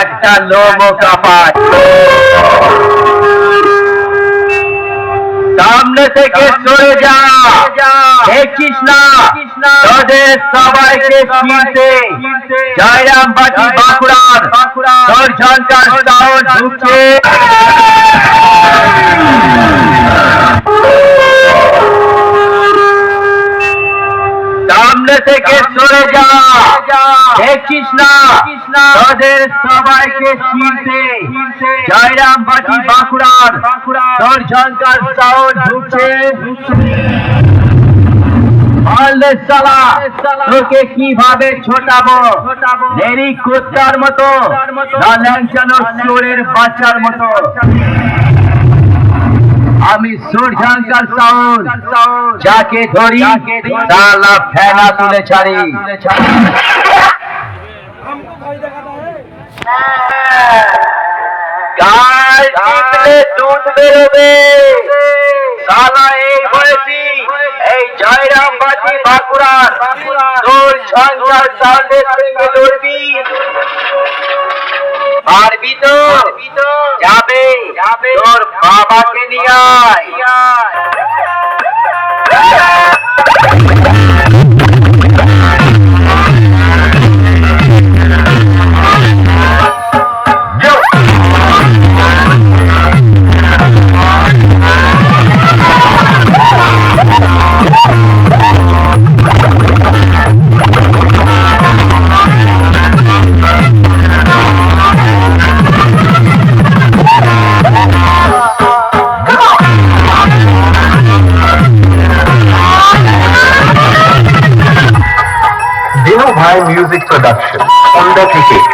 একটা লোমো কাপায় সামনে থেকে সরে যা। দেখিস না তোদের সবাইকে চিনতে। জয়রাম বাটি বাঁকুড়ার তোর ঝঙ্কার সাউন্ড ঢুকছে। সামনে থেকে সরে যা তোদের সবাইকে চিনতে। জয়রাম বাটি বাঁকুড়ার সাউন্ড ঢুকছে। তোকে কীভাবে ছোটাবো? দেরি কুত্তার মতো। চোরের বাচ্চার মতো। আমি সূর্যাঙ্কার সাউন্ড যাকে ধরি তালা ফেনা তুলে ছাড়ি। গায়ে টিপলে দুধ বেরোবে। সালা এই বলেছি এই জয়রাম বাঁকুড়ার। তোর ঝঞ্ঝার সাউন্ডের সঙ্গে লড়বি পারবি তো যাবে যাবে তোর বাবাকে নিয়ে আয়। my music production. Honda Ticket.